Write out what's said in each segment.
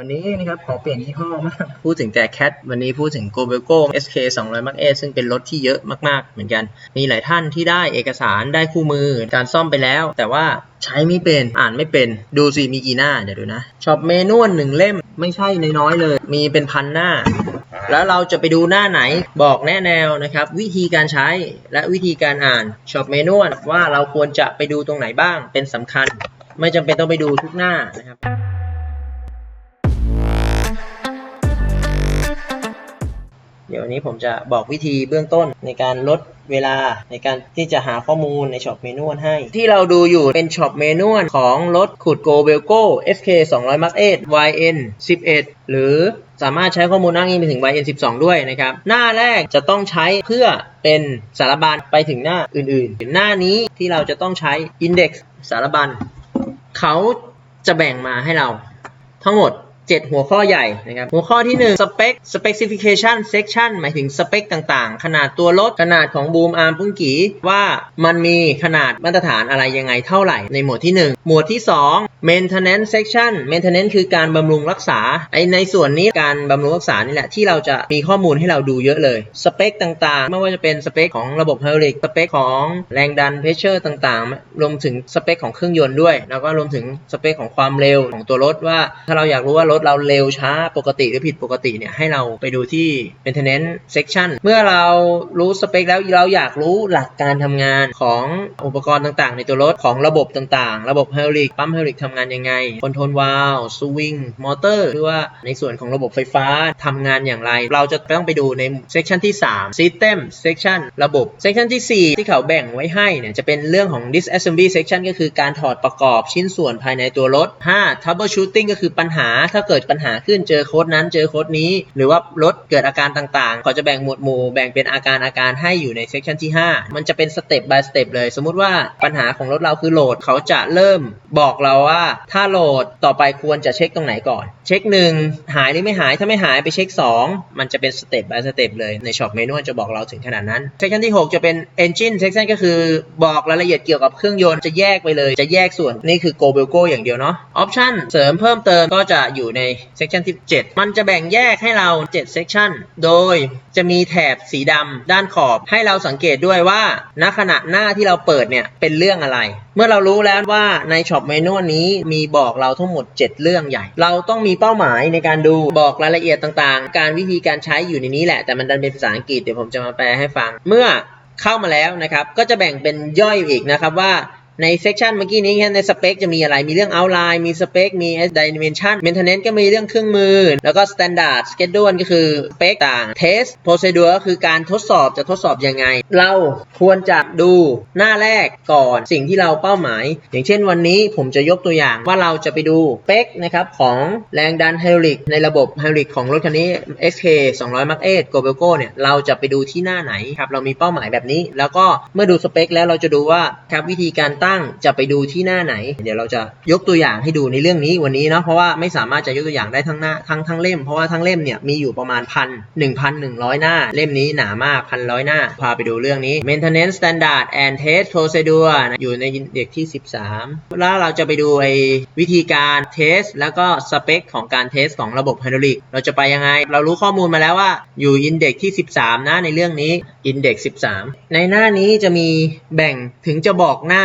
วันนี้นะครับขอเปลี่ยนยี่ห้อมาก พูดถึงแต่แคทวันนี้พูดถึง g o b e l g o SK 200 Mark A ซึ่งเป็นรถที่เยอะมาก ๆ เหมือนกัน มีหลายท่านที่ได้เอกสารได้คู่มือการซ่อมไปแล้ว แต่ว่าใช้ไม่เป็นอ่านไม่เป็นดูสิมีกี่หน้า เดี๋ยวดูนะช็อปเมนวลหนึ่งเล่มไม่ใช่น้อยๆเลย มีเป็นพันหน้า แล้วเราจะไปดูหน้าไหนบอกแนะแนวนะครับ วิธีการใช้และวิธีการอ่านช็อปเมนวลว่าเราควรจะไปดูตรงไหนบ้างเป็นสำคัญ ไม่จำเป็นต้องไปดูทุกหน้านะครับ เดี๋ยววันนี้ผมจะบอกวิธีเบื้องต้นในการลดเวลาในการที่จะหาข้อมูลในช็อปเมนวลให้ ที่เราดูอยู่เป็นช็อปเมนวลของรถขุดโกเบลโก้ FK 200 Mark 8 YN 11 หรือสามารถใช้ข้อมูลอ้างอิงไปถึง YN 12 ด้วยนะครับ หน้าแรกจะต้องใช้เพื่อเป็นสารบัญไปถึงหน้าอื่นๆ หน้านี้ที่เราจะต้องใช้ Index สารบัญเขาจะแบ่งมาให้เราทั้งหมด 7 หัวข้อใหญ่นะครับ หัวข้อที่ 1 spec specification section หมายถึงสเปคต่างๆ ขนาดตัวรถขนาดของบูมอาร์มปุ้งกีว่ามันมีขนาดมาตรฐานอะไรยังไงเท่าไหร่ ในหมวดที่ 1 หมวดที่ 2 maintenance section maintenance คือการบำรุงรักษาไอในส่วนนี้การบำรุงรักษานี่แหละที่เราจะมีข้อมูลให้เราดูเยอะเลยสเปคต่างๆ ไม่ว่าจะเป็นสเปคของระบบไฮดรอลิกสเปคของแรงดันเพชเชอร์ต่างๆ รวมถึงสเปคของเครื่องยนต์ด้วย แล้วก็รวมถึงสเปคของความเร็วของตัวรถว่า ถ้าเราอยากรู้ว่ารถถเราเร็วช้าปกติหรือผิดปกติเนี่ยให้เราไปดูที่ maintenance section เมื่อเรารู้สเปคแล้วเราอยากรู้หลักการทำงานของอุปกรณ์ต่างๆ ในตัวรถของระบบต่างๆ ระบบไฮดรอลิกปั๊มไฮดรอลิกทำงานยังไงคอนโทรลวาลสวิงมอเตอร์หรือว่าในส่วนของระบบไฟฟ้าทำงานอย่างไร เราจะต้องไปดูใน section ที่ 3 system section ระบบ section ที่ 4 ที่เขาแบ่งไว้ให้เนี่ยจะเป็นเรื่องของ disassembly section ก็คือการถอดประกอบชิ้นส่วนภายในตัวรถ 5 troubleshooting ก็คือปัญหาถ้าเกิดปัญหาขึ้นเจอโค้ดนั้นเจอโค้ดนี้ หรือว่ารถเกิดอาการต่างๆก็จะแบ่งหมวดหมู่แบ่งเป็นอาการอาการให้อยู่ใน section ที่ 5 มันจะเป็น step by step เลย สมมุติว่าปัญหาของรถเราคือโหลดเขาจะเริ่มบอกเราว่าถ้าโหลดต่อไปควรจะเช็คตรงไหนก่อน เช็ค 1 หายหรือไม่หายถ้าไม่หายไปเช็ค 2 มันจะเป็น step by step เลยในช็อปเมนูจะบอกเราถึงขนาดนั้น section ที่ 6 จะเป็น engine section ก็คือบอกรายละเอียดเกี่ยวกับเครื่องยนต์จะแยกไปเลยจะแยกส่วนนี่คือ go b e l g o อย่างเดียวเนาะ option เสริมเพิ่มเติมก็จะอยู่ใน section ที่7มันจะแบ่งแยกให้เรา 7 section โดยจะมีแถบสีดำด้านขอบให้เราสังเกตด้วยว่า ณ ขณะหน้าที่เราเปิดเนี่ย เป็นเรื่องอะไร เมื่อเรารู้แล้วว่าในช็อปเมนูนี้มีบอกเราทั้งหมด 7 เรื่องใหญ่ เราต้องมีเป้าหมายในการดูบอกรายละเอียดต่างๆ การวิธีการใช้อยู่ในนี้แหละแต่มันดันเป็นภาษาอังกฤษเดี๋ยวผมจะมาแปลให้ฟัง เมื่อเข้ามาแล้วนะครับ ก็จะแบ่งเป็นย่อยอีกนะครับว่า ในเซ c ชันเมื่อกี้นี้แค่ในสเปคจะมีอะไร มีเรื่อง outline มีสเปค มี dimension maintenance ก็มีเรื่องเครื่องมือ แล้วก็ standard schedule ก็คือสเปคต่าง test procedure ก็คือการทดสอบจะทดสอบยังไง เราควรจะดูหน้าแรกก่อนสิ่งที่เราเป้าหมาย อย่างเช่นวันนี้ผมจะยกตัวอย่างว่าเราจะไปดูสเปคนะครับของแรงดันไฮดรอลิกในระบบไฮดรอลิกของรถคันนี้ SK 200 Mark 8 g o b e l g o เนี่ยเราจะไปดูที่หน้าไหนครับเรามีเป้าหมายแบบนี้ แล้วก็เมื่อดูสเปคแล้วเราจะดูว่าครับวิธีการตั้งจะไปดูที่หน้าไหน เดี๋ยวเราจะยกตัวอย่างให้ดูในเรื่องนี้วันนี้เนาะเพราะว่าไม่สามารถจะยกตัวอย่างได้ทั้งหน้าทั้งทั้งเล่มเพราะว่าทั้งเล่มเนี่ยมีอยู่ประมาณพันหนึ่งพันหนึ่งร้อยหน้า เล่มนี้หนามากพันร้อยหน้า พาไปดูเรื่องนี้ maintenance standard and test procedure นะอยู่ในเด็กที่ 13 แล้วเราจะไปดูไอ้วิธีการเทสแล้วก็สเปคของการเทสของระบบไฮดรอลิกเราจะไปยังไง เรารู้ข้อมูลมาแล้วว่าอยู่อินเด็กที่ 13 นะในเรื่องนี้อินเด็ก13 ในหน้านี้จะมีแบ่งถึงจะบอกหน้า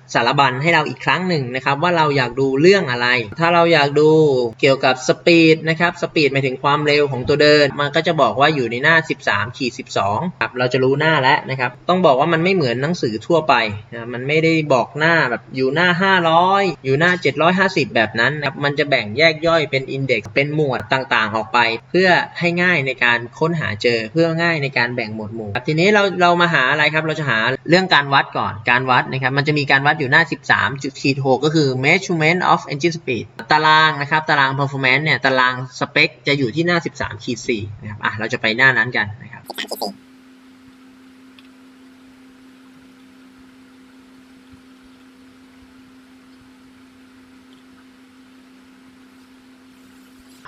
สารบัญให้เราอีกครั้งหนึ่งนะครับว่าเราอยากดูเรื่องอะไร ถ้าเราอยากดูเกี่ยวกับสปีดนะครับสปีดหมายถึงความเร็วของตัวเดิน มันก็จะบอกว่าอยู่ในหน้า 13ขีด12ครับเราจะรู้หน้าแล้วนะครับต้องบอกว่ามันไม่เหมือนหนังสือทั่วไปนะมันไม่ได้บอกหน้าแบบอยู่หน้า 500 อยู่หน้า 750 แบบนั้นนะครับมันจะแบ่งแยกย่อยเป็นอินเด็กซ์เป็นหมวดต่างๆ ออกไป เพื่อให้ง่ายในการค้นหาเจอเพื่อง่ายในการแบ่งหมวดหมู่ทีนี้เราเรามาหาอะไรครับเราจะหาเรื่องการวัดก่อนการวัดนะครับมันจะมีการวัดอยู่หน้า 13.6 ก็คือ measurement of engine speed ตารางนะครับ ตาราง performance เนี่ย ตารางสเปคจะอยู่ที่หน้า 13.4 นะครับ อะ เราจะไปหน้านั้นกันนะครับ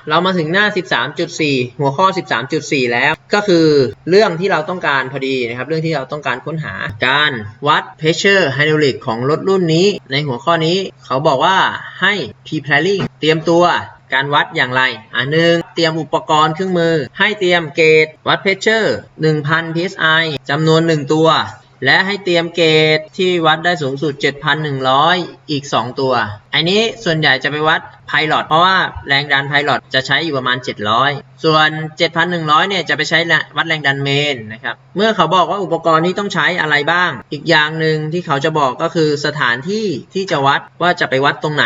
เรามาถึงหน้า 13.4 หัวข้อ 13.4 แล้ว ก็คือเรื่องที่เราต้องการพอดีนะครับ เรื่องที่เราต้องการค้นหาการวัด pressure hydraulic ของรถรุ่นนี้ ในหัวข้อนี้เขาบอกว่าให้ pre planning เตรียมตัวการวัดอย่างไร อ่าหนึ่งเตรียมอุปกรณ์เครื่องมือ ให้เตรียมเกจวัดเพชเชอร์ 1000 psi จำนวน 1 ตัว และให้เตรียมเกจที่วัดได้สูงสุด 7,100 อีก 2 ตัว อันนี้ส่วนใหญ่จะไปวัดไพลอตเพราะว่าแรงดันไพลอตจะใช้อยู่ประมาณ 700 ส่วน 7,100 เนี่ยจะไปใช้วัดแรงดันเมนนะครับ เมื่อเขาบอกว่าอุปกรณ์ที่ต้องใช้อะไรบ้าง อีกอย่างหนึ่งที่เขาจะบอกก็คือสถานที่ที่จะวัดว่าจะไปวัดตรงไหน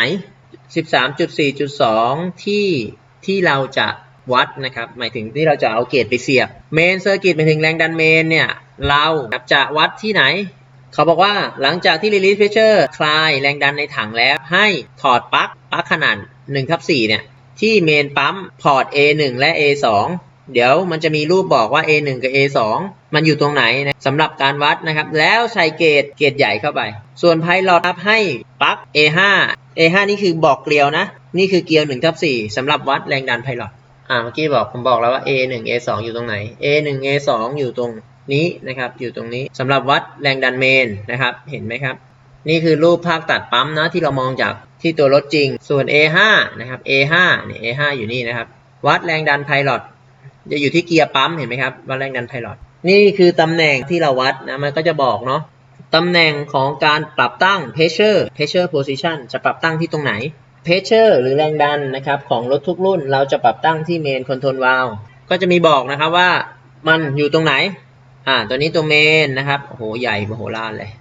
13.4.2 ที่ที่เราจะ วัดนะครับหมายถึงที่เราจะเอาเกจไปเสียบเมนเซอร์กิตหมายถึงแรงดันเมนเนี่ยเราจะวัดที่ไหน เขาบอกว่าหลังจากที่ release pressure คลายแรงดันในถังแล้ว ให้ถอดปลั๊กปลั๊กขนาด1ทับ4เนี่ยที่เมนปั๊มพอร์ต A1 และ A2 เดี๋ยวมันจะมีรูปบอกว่า A1 กับ A2 มันอยู่ตรงไหนนะสำหรับการวัดนะครับ แล้วใส่เกจเกจใหญ่เข้าไป ส่วนไพลอตรับให้ปลั๊ก A5 A5 นี่คือบอกเกลียวนะ นี่คือเกลียว1ทับ4สำหรับวัดแรงดันไพลอต อ่าเมื่อกี้บอกผมบอกแล้วว่า A1 A2 อยู่ตรงไหน A1 A2 อยู่ตรงนี้นะครับ อยู่ตรงนี้สำหรับวัดแรงดันเมนนะครับ เห็นไหมครับ นี่คือรูปภาคตัดปั๊มนะที่เรามองจากที่ตัวรถจริง ส่วน A5 นะครับ A5 เนี่ย A5 อยู่นี่นะครับ วัดแรงดันไพลอตจะอยู่ที่เกียร์ปั๊มเห็นไหมครับ วัดแรงดันไพลอตนี่คือตำแหน่งที่เราวัดนะมันก็จะบอกเนาะตำแหน่งของการปรับตั้ง pressure pressure position จะปรับตั้งที่ตรงไหน pressure หรือแรงดันนะครับของรถทุกรุ่นเราจะปรับตั้งที่เมนคอนโทรลวาลก็จะมีบอกนะครับว่ามันอยู่ตรงไหน อ่า ตัวนี้ตัวเมนนะครับ โอ้โห ใหญ่มโหฬารเลย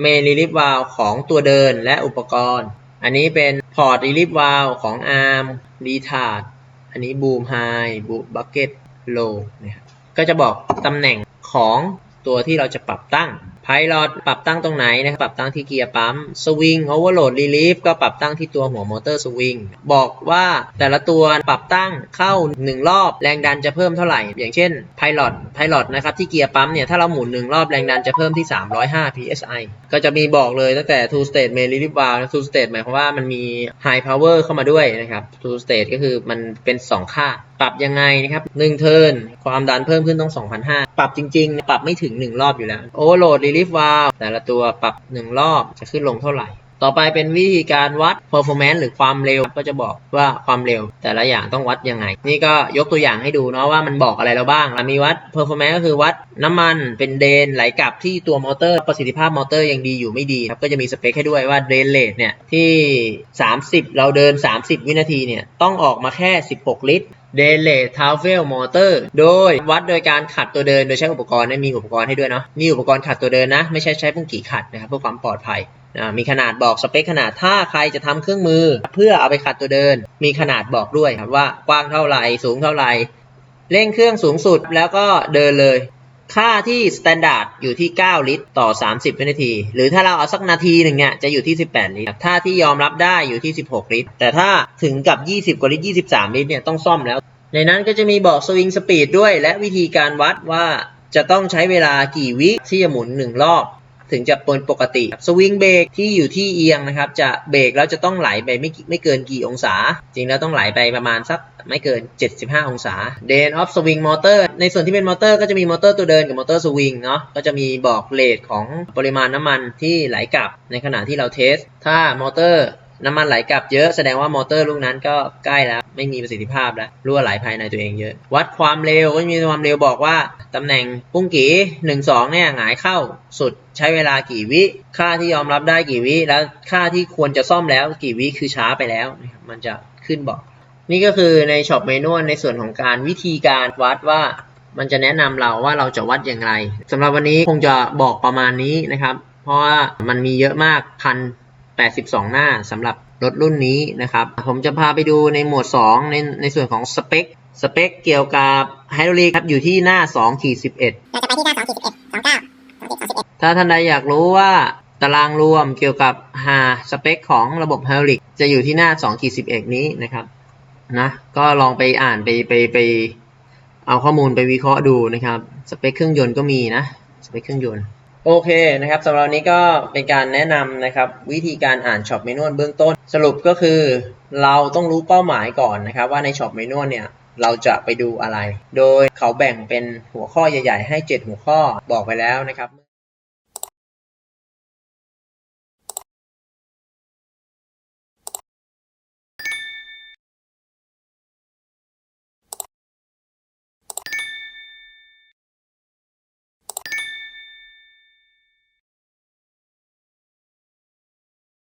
เมนรีลิฟวาลของตัวเดินและอุปกรณ์ อันนี้เป็นพอร์ตรีลิฟวาลของอาร์มรีทาร์ดอันนี้บูมไฮบูบักเก็ตโลนะครับก็จะบอกตำแหน่งของตัวที่เราจะปรับตั้ง ไพลอตปรับตั้งตรงไหนนะครับปรับตั้งที่เกียร์ปั๊มสวิงโอเวอร์โหลดรีลีฟก็ปรับตั้งที่ตัวหัวมอเตอร์สวิงบอกว่าแต่ละตัวปรับตั้งเข้า 1 รอบแรงดันจะเพิ่มเท่าไหร่ อย่างเช่นไพลอตไพลอตนะครับที่เกียร์ปั๊มเนี่ยถ้าเราหมุน 1 รอบแรงดันจะเพิ่มที่ 305 psi ก็จะมีบอกเลยตั้งแต่ two state main relief valve two state หมายความว่ามันมี high power เข้ามาด้วยนะครับ two state ก็คือมันเป็น 2 ค่า ปรับยังไงนะครับ1เทิร์นความดันเพิ่มขึ้นต้อง 2,500 ปรับจริงๆ ปรับไม่ถึง 1 รอบอยู่แล้ว overload relief valve แต่ละตัวปรับ 1 รอบจะขึ้นลงเท่าไหร่ ต่อไปเป็นวิธีการวัด performance หรือความเร็วก็จะบอกว่าความเร็ว แต่ละอย่างต้องวัดยังไง นี่ก็ยกตัวอย่างให้ดูเนาะว่ามันบอกอะไรเราบ้างเรามีวัด performance ก็คือวัดน้ำมันเป็นเดนไหลกลับที่ตัวมอเตอร์ ประสิทธิภาพมอเตอร์ยังดีอยู่ไม่ดีครับก็จะมีสเปคให้ด้วยว่าเดนเลทเนี่ยที่ 30 เราเดิน 30 วินาทีเนี่ยต้องออกมาแค่ 16 ลิตร เดเลททาวเวลมอเตอร์โดยวัดโดยการขัดตัวเดินโดยใช้อุปกรณ์นะมีอุปกรณ์ให้ด้วยเนาะมีอุปกรณ์ขัดตัวเดินนะ ไม่ใช่ใช้พุ่งกี่ขัดนะครับเพื่อความปลอดภัยนะมีขนาดบอกสเปคขนาดถ้าใครจะทำเครื่องมือ เพื่อเอาไปขัดตัวเดิน มีขนาดบอกด้วยครับว่ากว้างเท่าไหร่สูงเท่าไหร่เร่งเครื่องสูงสุดแล้วก็เดินเลย ค่าที่สแตนดาร์ดอยู่ที่ 9 ลิตร ต่อ 30 วินาที หรือถ้าเราเอาสักนาทีหนึ่งเนี่ยจะอยู่ที่ 18 ลิตรถ้าที่ยอมรับได้อยู่ที่ 16 ลิตร แต่ถ้าถึงกับ 20 กว่าลิตร 23 ลิตรเนี่ยต้องซ่อมแล้ว ในนั้นก็จะมีบอกสวิงสปีดด้วย และวิธีการวัดว่าจะต้องใช้เวลากี่วิที่จะหมุน 1 รอบ ถึงจะเป็นปกติสวิงเบรกที่อยู่ที่เอียงนะครับ จะเบรกแล้วจะต้องไหลไปไม่ไม่เกินกี่องศา จริงแล้วต้องไหลไปประมาณสักไม่เกิน 75 องศา d a n of swing motor ในส่วนที่เป็นมอเตอร์ก็จะมีมอเตอร์ตัวเดินกับมอเตอร์สวิงเนาะก็จะมีบอกเลทของปริมาณน้ำมันที่ไหลกลับในขณะที่เราเทส ถ้ามอเตอร์น้ำมันไหลกลับเยอะแสดงว่ามอเตอร์ลูกนั้นก็ใกล้แล้ว ไม่มีประสิทธิภาพแล้วรั่วไหลภายในตัวเองเยอะ วัดความเร็วก็มีความเร็วบอกว่าตำแหน่งปุ้งกีหนึ่งสองเนี่ยหงายเข้าสุดใช้เวลากี่วิ ค่าที่ยอมรับได้กี่วิ แล้วค่าที่ควรจะซ่อมแล้วกี่วิคือช้าไปแล้วนะครับมันจะขึ้นบอก นี่ก็คือในช็อปเมนวลในส่วนของการวิธีการวัดว่ามันจะแนะนำเราว่าเราจะวัดอย่างไรสำหรับวันนี้คงจะบอกประมาณนี้นะครับ เพราะว่ามันมีเยอะมากพัน82หน้าสำหรับ รถรุ่นนี้นะครับ ผมจะพาไปดูในหมวด 2 ในในส่วนของสเปค สเปคเกี่ยวกับไฮดรอลิกครับอยู่ที่หน้า2ขีด11เราจะไปที่หน้า2 11 29 2 11ถ้าท่านใดอยากรู้ว่าตารางรวมเกี่ยวกับหาสเปคของระบบไฮดรอลิกจะอยู่ที่หน้า2ขีด11 นี้นะครับนะก็ลองไปอ่านไปไปไปเอาข้อมูลไปวิเคราะห์ดูนะครับ สเปคเครื่องยนต์ก็มีนะ สเปคเครื่องยนต์ โอเคนะครับสำหรับนี้ก็เป็นการแนะนำนะครับวิธีการอ่านช็อปเมนูเบื้องต้น สรุปก็คือ เราต้องรู้เป้าหมายก่อนนะครับ ว่าในช็อปเมนูเนี่ยเราจะไปดูอะไร โดยเขาแบ่งเป็นหัวข้อใหญ่ ๆ ให้ 7 หัวข้อบอกไปแล้วนะครับ